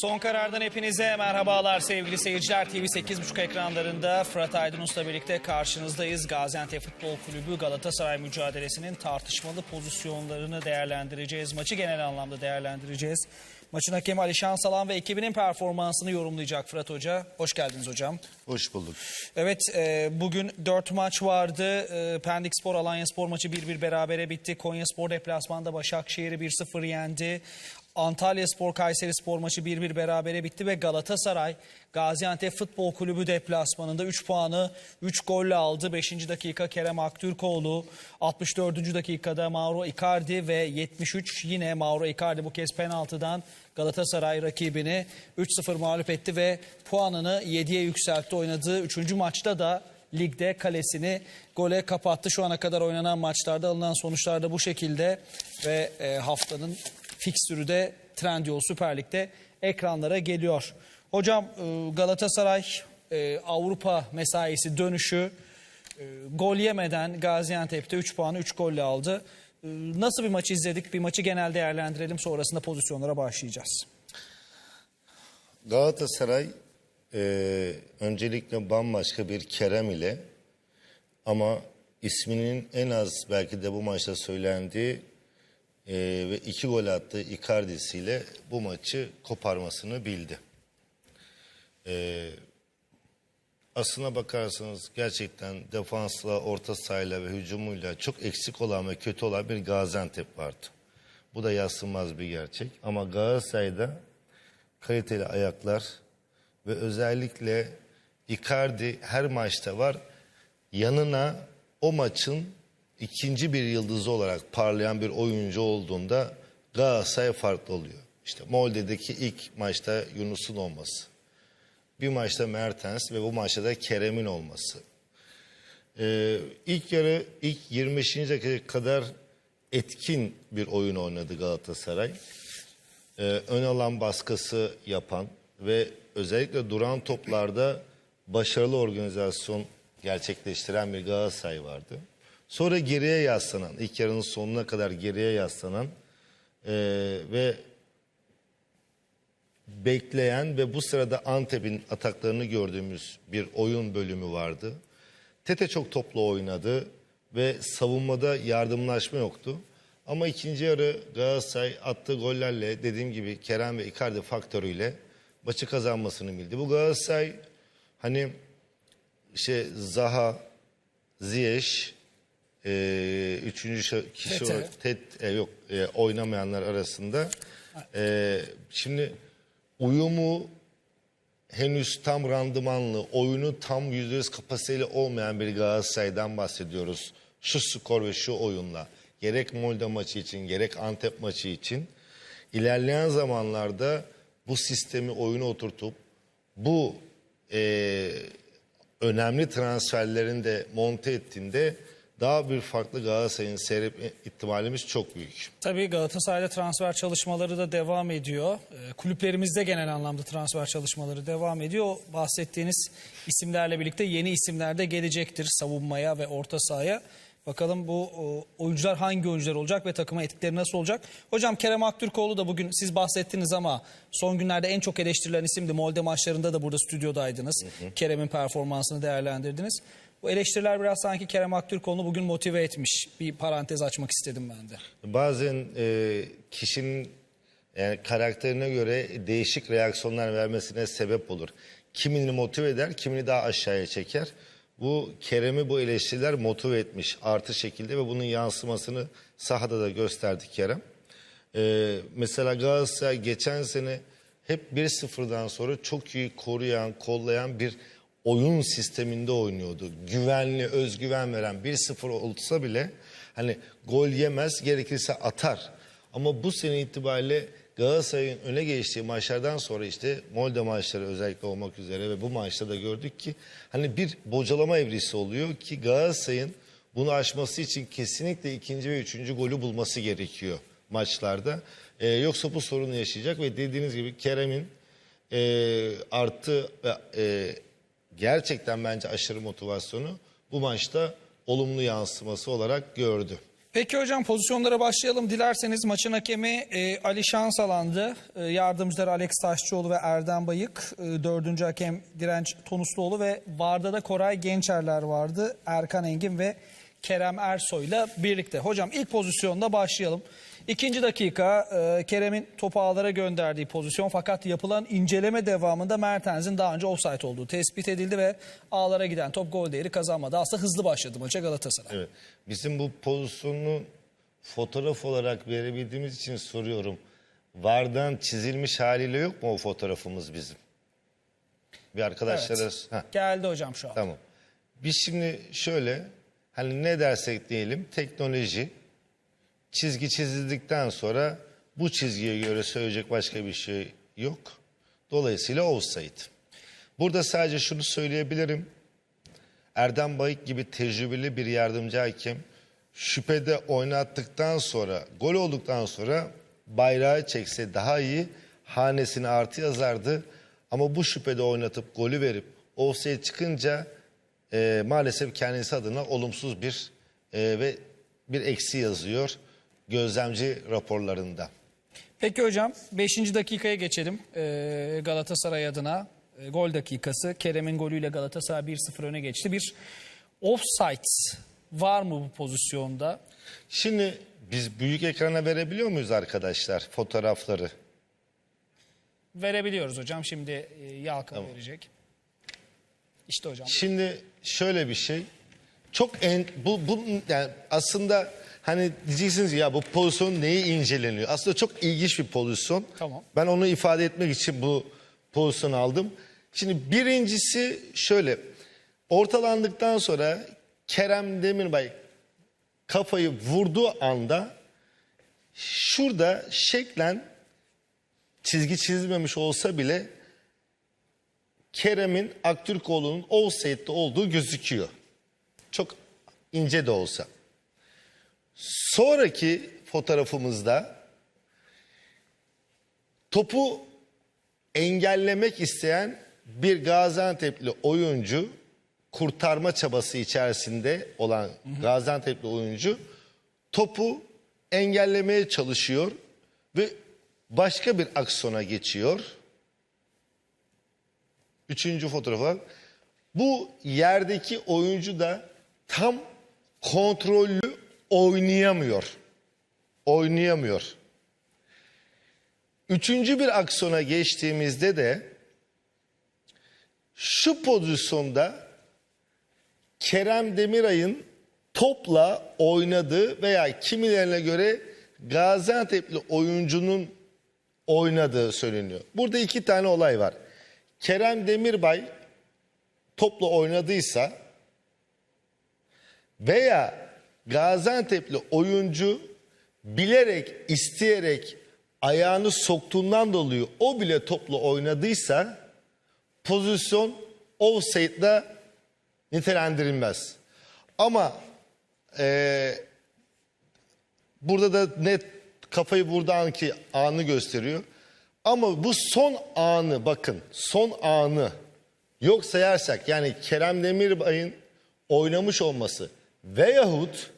Son karardan hepinize merhabalar sevgili seyirciler. TV 8.5 ekranlarında Fırat Aydınus'la birlikte karşınızdayız. Gaziantep Futbol Kulübü Galatasaray mücadelesinin tartışmalı pozisyonlarını değerlendireceğiz. Maçı genel anlamda değerlendireceğiz. Maçın hakemi Ali Şansalan ve ekibinin performansını yorumlayacak Fırat Hoca. Hoş geldiniz hocam. Hoş bulduk. Evet e, bugün 4 maç vardı. E, Pendik Spor Alanya Spor maçı 1-1 berabere bitti. Konya Spor deplasmanda Başakşehir'i 1-0 yendi. Antalya Spor Kayseri Spor maçı 1-1 berabere bitti ve Galatasaray Gaziantep Futbol Kulübü deplasmanında 3 puanı 3 golle aldı. 5. dakika Kerem Aktürkoğlu, 64. dakikada Mauro Icardi ve 73 yine Mauro Icardi bu kez penaltıdan Galatasaray rakibini 3-0 mağlup etti ve puanını 7'ye yükseltti. Oynadığı 3. maçta da ligde kalesini gole kapattı. Şu ana kadar oynanan maçlarda alınan sonuçlar da bu şekilde ve e, haftanın fikstürü de Trendyol Süper Lig'de ekranlara geliyor. Hocam e, Galatasaray e, Avrupa mesaisi dönüşü e, gol yemeden Gaziantep'te 3 puanı 3 golle aldı. Nasıl bir maç izledik? Bir maçı genel değerlendirelim sonrasında pozisyonlara başlayacağız. Galatasaray e, öncelikle bambaşka bir Kerem ile ama isminin en az belki de bu maçta söylendiği e, ve iki gol attığı Icardi'siyle bu maçı koparmasını bildi. E, aslına bakarsanız gerçekten defansla, orta sahayla ve hücumuyla çok eksik olan ve kötü olan bir Gaziantep vardı. Bu da yadsınmaz bir gerçek. Ama Galatasaray'da kaliteli ayaklar ve özellikle Icardi her maçta var. Yanına o maçın ikinci bir yıldızı olarak parlayan bir oyuncu olduğunda Galatasaray farklı oluyor. İşte Molde'deki ilk maçta Yunus'un olması. Bir maçta Mertens ve bu maçta da Kerem'in olması. Ee, ilk yarı ilk 25. dakika kadar etkin bir oyun oynadı Galatasaray. Ee, ön alan baskısı yapan ve özellikle duran toplarda başarılı organizasyon gerçekleştiren bir Galatasaray vardı. Sonra geriye yaslanan, ilk yarının sonuna kadar geriye yaslanan ee, ve bekleyen ve bu sırada Antep'in ataklarını gördüğümüz bir oyun bölümü vardı. Tete çok toplu oynadı ve savunmada yardımlaşma yoktu. Ama ikinci yarı Galatasaray attığı gollerle dediğim gibi Kerem ve Icardi faktörüyle maçı kazanmasını bildi. Bu Galatasaray hani işte Zaha, Ziyech, e, üçüncü kişi Tete. olarak Tet, e, yok e, oynamayanlar arasında. E, şimdi uyumu henüz tam randımanlı, oyunu tam yüzde yüz kapasiteli olmayan bir Galatasaray'dan bahsediyoruz. Şu skor ve şu oyunla. Gerek Molde maçı için, gerek Antep maçı için. ilerleyen zamanlarda bu sistemi oyuna oturtup bu e, önemli transferlerin de monte ettiğinde daha bir farklı Galatasaray'ın seyretme ihtimalimiz çok büyük. Tabii Galatasaray'da transfer çalışmaları da devam ediyor. Ee, Kulüplerimizde genel anlamda transfer çalışmaları devam ediyor. O bahsettiğiniz isimlerle birlikte yeni isimler de gelecektir savunmaya ve orta sahaya. Bakalım bu oyuncular hangi oyuncular olacak ve takıma etkileri nasıl olacak? Hocam Kerem Aktürkoğlu da bugün siz bahsettiniz ama son günlerde en çok eleştirilen isimdi. Molde maçlarında da burada stüdyodaydınız. Kerem'in performansını değerlendirdiniz. Bu eleştiriler biraz sanki Kerem Aktürkoğlu'nu bugün motive etmiş. Bir parantez açmak istedim ben de. Bazen e, kişinin yani karakterine göre değişik reaksiyonlar vermesine sebep olur. Kimini motive eder, kimini daha aşağıya çeker. Bu Kerem'i bu eleştiriler motive etmiş artı şekilde ve bunun yansımasını sahada da gösterdi Kerem. E, mesela Galatasaray geçen sene hep 1-0'dan sonra çok iyi koruyan, kollayan bir oyun sisteminde oynuyordu. Güvenli, özgüven veren 1-0 olsa bile hani gol yemez gerekirse atar. Ama bu sene itibariyle Galatasaray'ın öne geçtiği maçlardan sonra işte Molde maçları özellikle olmak üzere ve bu maçta da gördük ki hani bir bocalama evresi oluyor ki Galatasaray'ın bunu aşması için kesinlikle ikinci ve üçüncü golü bulması gerekiyor maçlarda. Ee, yoksa bu sorunu yaşayacak ve dediğiniz gibi Kerem'in e, artı ve e, gerçekten bence aşırı motivasyonu bu maçta olumlu yansıması olarak gördü. Peki hocam pozisyonlara başlayalım. Dilerseniz maçın hakemi e, Ali Şansalan'dı. E, yardımcıları Alex Taşçıoğlu ve Erdem Bayık. E, dördüncü hakem Direnç Tonusluoğlu ve Varda da Koray Gençerler vardı. Erkan Engin ve Kerem Ersoy'la birlikte. Hocam ilk pozisyonda başlayalım. İkinci dakika e, Kerem'in topu ağlara gönderdiği pozisyon fakat yapılan inceleme devamında Mertens'in daha önce offside olduğu tespit edildi ve ağlara giden top gol değeri kazanmadı. Aslında hızlı başladı maça Galatasaray. Evet. Bizim bu pozisyonu fotoğraf olarak verebildiğimiz için soruyorum. Vardan çizilmiş haliyle yok mu o fotoğrafımız bizim? Bir arkadaşlara... Evet. Heh, Geldi hocam şu an. tamam. Biz şimdi şöyle hani ne dersek diyelim teknoloji çizgi çizildikten sonra bu çizgiye göre söyleyecek başka bir şey yok. Dolayısıyla offside. Burada sadece şunu söyleyebilirim. Erdem Bayık gibi tecrübeli bir yardımcı hakem şüphede oynattıktan sonra, gol olduktan sonra bayrağı çekse daha iyi hanesine artı yazardı. Ama bu şüphede oynatıp golü verip offside çıkınca e, maalesef kendisi adına olumsuz bir e, ve bir eksi yazıyor gözlemci raporlarında. Peki hocam 5. dakikaya geçelim Ee, Galatasaray adına. Ee, gol dakikası. Kerem'in golüyle Galatasaray 1-0 öne geçti. Bir offside var mı bu pozisyonda? Şimdi biz büyük ekrana verebiliyor muyuz arkadaşlar fotoğrafları? Verebiliyoruz hocam. Şimdi e, Yalkın verecek. İşte hocam. Şimdi şöyle bir şey. Çok en bu bu yani aslında hani diyeceksiniz ya bu pozisyon neyi inceleniyor? Aslında çok ilginç bir pozisyon. Tamam. Ben onu ifade etmek için bu pozisyonu aldım. Şimdi birincisi şöyle. Ortalandıktan sonra Kerem Demirbay kafayı vurduğu anda şurada şeklen çizgi çizilmemiş olsa bile Kerem'in Aktürkoğlu'nun offside'de olduğu gözüküyor. Çok ince de olsa. Sonraki fotoğrafımızda topu engellemek isteyen bir Gaziantep'li oyuncu kurtarma çabası içerisinde olan Gaziantep'li oyuncu topu engellemeye çalışıyor ve başka bir aksiyona geçiyor. Üçüncü fotoğrafa. Bu yerdeki oyuncu da tam kontrollü oynayamıyor. Oynayamıyor. Üçüncü bir aksiyona geçtiğimizde de şu pozisyonda Kerem Demiray'ın topla oynadığı veya kimilerine göre Gaziantep'li oyuncunun oynadığı söyleniyor. Burada iki tane olay var. Kerem Demirbay topla oynadıysa veya Gaziantep'li oyuncu bilerek, isteyerek ayağını soktuğundan dolayı o bile topla oynadıysa pozisyon offside'da nitelendirilmez. Ama eee Burada da net kafayı anki anı gösteriyor. Ama bu son anı bakın son anı yok sayarsak yani Kerem Demirbay'ın oynamış olması veyahut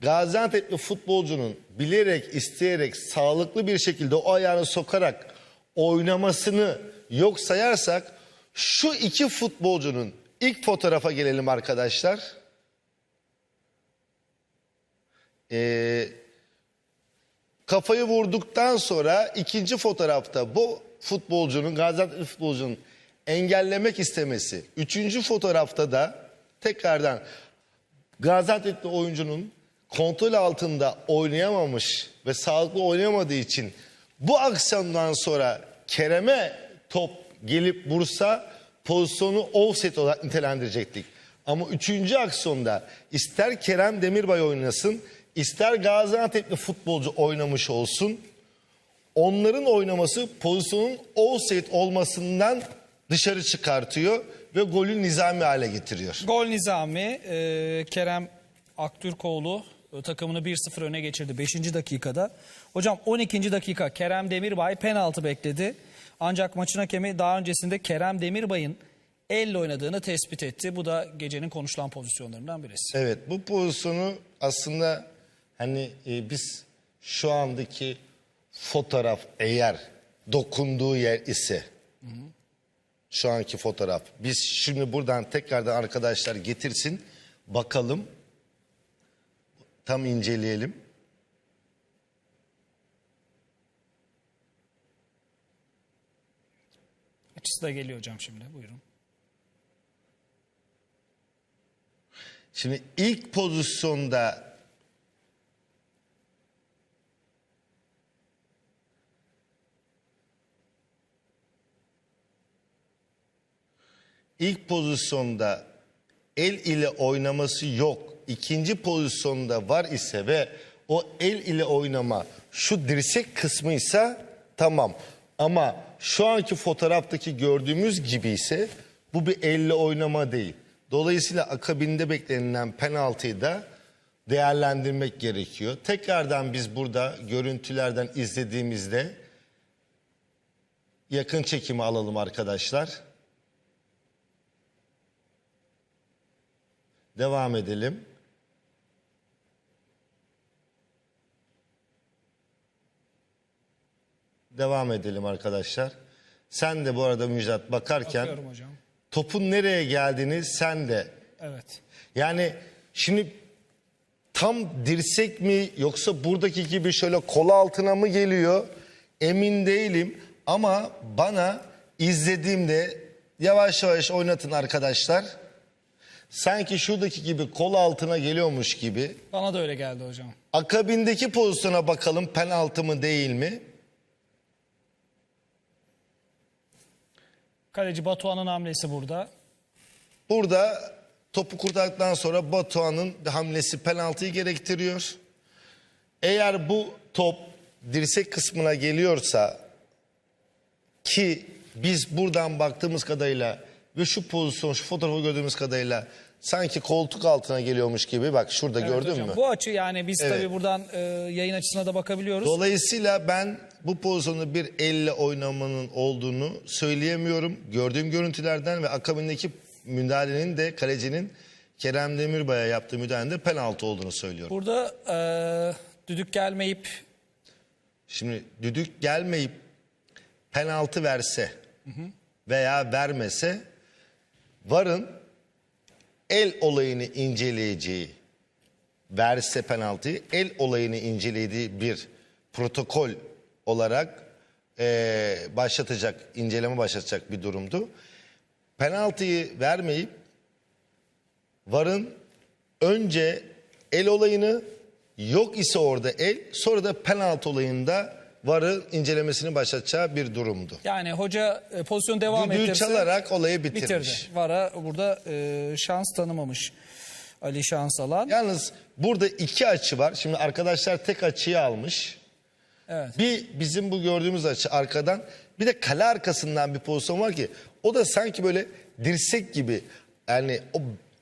Gaziantep'li futbolcunun bilerek isteyerek sağlıklı bir şekilde o ayağını sokarak oynamasını yok sayarsak şu iki futbolcunun ilk fotoğrafa gelelim arkadaşlar. Ee, kafayı vurduktan sonra ikinci fotoğrafta bu futbolcunun Gaziantep futbolcunun engellemek istemesi. Üçüncü fotoğrafta da tekrardan Gaziantep'li oyuncunun kontrol altında oynayamamış ve sağlıklı oynayamadığı için bu aksiyondan sonra Kerem'e top gelip vursa pozisyonu offset olarak nitelendirecektik. Ama üçüncü aksiyonda ister Kerem Demirbay oynasın ister Gaziantep'li futbolcu oynamış olsun onların oynaması pozisyonun offset olmasından dışarı çıkartıyor ve golü nizami hale getiriyor. Gol nizami e, Kerem Aktürkoğlu e, takımını 1-0 öne geçirdi 5. dakikada. Hocam 12. dakika Kerem Demirbay penaltı bekledi. Ancak maçın hakemi daha öncesinde Kerem Demirbay'ın elle oynadığını tespit etti. Bu da gecenin konuşulan pozisyonlarından birisi. Evet bu pozisyonu aslında Hani e, biz şu andaki fotoğraf eğer dokunduğu yer ise şu anki fotoğraf. Biz şimdi buradan tekrardan arkadaşlar getirsin bakalım tam inceleyelim. Açısı da geliyor hocam şimdi. Buyurun. Şimdi ilk pozisyonda ilk pozisyonda el ile oynaması yok. İkinci pozisyonda var ise ve o el ile oynama şu dirsek kısmıysa tamam. Ama şu anki fotoğraftaki gördüğümüz gibi ise bu bir elle oynama değil. Dolayısıyla akabinde beklenilen penaltıyı da değerlendirmek gerekiyor. Tekrardan biz burada görüntülerden izlediğimizde yakın çekimi alalım arkadaşlar. Devam edelim. Devam edelim arkadaşlar. Sen de bu arada Müjdat bakarken Bakıyorum hocam. topun nereye geldiğini sen de Evet. yani şimdi tam dirsek mi yoksa buradaki gibi şöyle kol altına mı geliyor emin değilim ama bana izlediğimde yavaş yavaş oynatın arkadaşlar. Sanki şuradaki gibi kol altına geliyormuş gibi. Bana da öyle geldi hocam. Akabindeki pozisyona bakalım penaltı mı değil mi? Kaleci Batuhan'ın hamlesi burada. Burada topu kurtardıktan sonra Batuhan'ın hamlesi penaltıyı gerektiriyor. Eğer bu top dirsek kısmına geliyorsa ki biz buradan baktığımız kadarıyla ve şu pozisyon şu fotoğrafı gördüğümüz kadarıyla sanki koltuk altına geliyormuş gibi bak şurada Evet gördün hocam. mü? Bu açı yani biz Evet. tabii buradan e, yayın açısına da bakabiliyoruz. Dolayısıyla ben bu pozisyonda bir elle oynamanın olduğunu söyleyemiyorum. Gördüğüm görüntülerden ve akabindeki müdahalenin de kalecinin Kerem Demirbay'a yaptığı müdahalenin de penaltı olduğunu söylüyorum. Burada e, düdük gelmeyip Şimdi düdük gelmeyip penaltı verse veya vermese varın el olayını inceleyeceği verse penaltıyı el olayını incelediği bir protokol olarak eee, başlatacak inceleme başlatacak bir durumdu. Penaltıyı vermeyip varın önce el olayını yok ise orada el sonra da penaltı olayında varı incelemesini başlatacağı bir durumdu. yani hoca e, pozisyon devam Düdüğü ettirse çalarak olayı bitirmiş. bitirdi. Vara burada e, şans tanımamış Ali Şansalan. Yalnız burada iki açı var. Şimdi arkadaşlar tek açıyı almış. Evet. Bir bizim bu gördüğümüz açı arkadan bir de kale arkasından bir pozisyon var ki o da sanki böyle dirsek gibi yani o,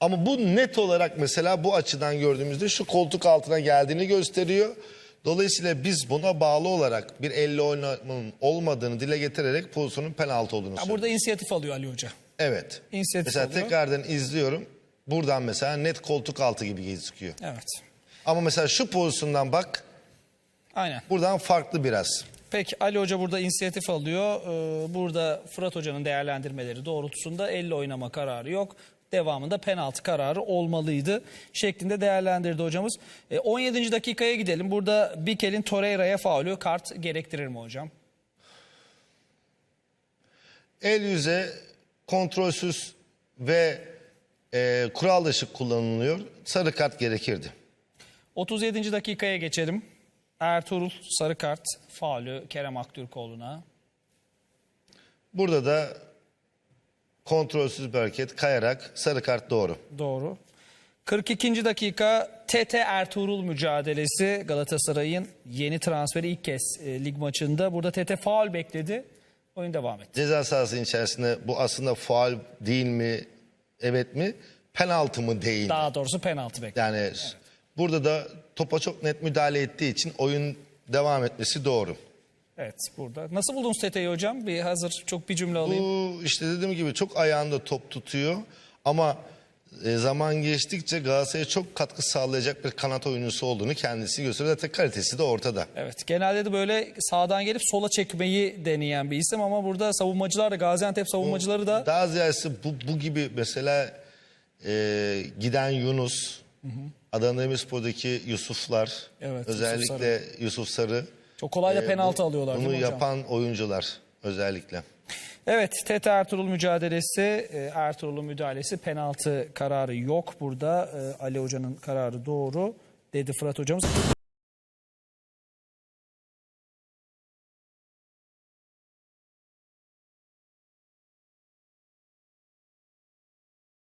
ama bu net olarak mesela bu açıdan gördüğümüzde şu koltuk altına geldiğini gösteriyor. Dolayısıyla biz buna bağlı olarak bir elle oynamanın olmadığını dile getirerek pozisyonun penaltı olduğunu Ya söylüyoruz. burada inisiyatif alıyor Ali Hoca. Evet. İnisiyatif mesela alıyor. tekrardan izliyorum. Buradan mesela net koltuk altı gibi gözüküyor. Evet. Ama mesela şu pozisyondan bak Aynen. buradan farklı biraz. Peki Ali Hoca burada inisiyatif alıyor. Ee, burada Fırat Hoca'nın değerlendirmeleri doğrultusunda elle oynama kararı yok. Devamında penaltı kararı olmalıydı şeklinde değerlendirdi hocamız. Ee, 17. dakikaya gidelim. Burada Bikel'in Torreira'ya faulü kart gerektirir mi hocam? El yüze kontrolsüz ve e, kural dışı kullanılıyor. Sarı kart gerekirdi. 37. dakikaya geçelim. Ertuğrul sarı kart faulü Kerem Aktürkoğlu'na. Burada da kontrolsüz bir hareket kayarak sarı kart doğru. Doğru. 42. dakika TT Ertuğrul mücadelesi Galatasaray'ın yeni transferi ilk kez e, lig maçında. Burada TT faul bekledi. Oyun devam etti. Ceza sahasının içerisinde bu aslında faal değil mi, evet mi, penaltı mı değil mi? Daha doğrusu penaltı bekledi. Yani burada da topa çok net müdahale ettiği için oyun devam etmesi doğru. Evet burada. Nasıl buldunuz TT'yi hocam? Bir hazır çok bir cümle alayım. Bu işte dediğim gibi çok ayağında top tutuyor ama e, zaman geçtikçe Galatasaray'a çok katkı sağlayacak bir kanat oyuncusu olduğunu kendisi gösteriyor. Zaten kalitesi de ortada. Evet genelde de böyle sağdan gelip sola çekmeyi deneyen bir isim ama burada savunmacılar da Gaziantep savunmacıları da Daha ziyade bu, bu gibi mesela e, giden Yunus, Adana Demirspor'daki Yusuflar, Evet, Yusuf özellikle Yusuf Sarı. Çok kolay da e, penaltı alıyorlar değil Bunu mi hocam? yapan oyuncular özellikle. Evet Tete Ertuğrul mücadelesi e, Ertuğrul'un müdahalesi penaltı kararı yok burada E, Ali Hoca'nın kararı doğru dedi Fırat Hocamız.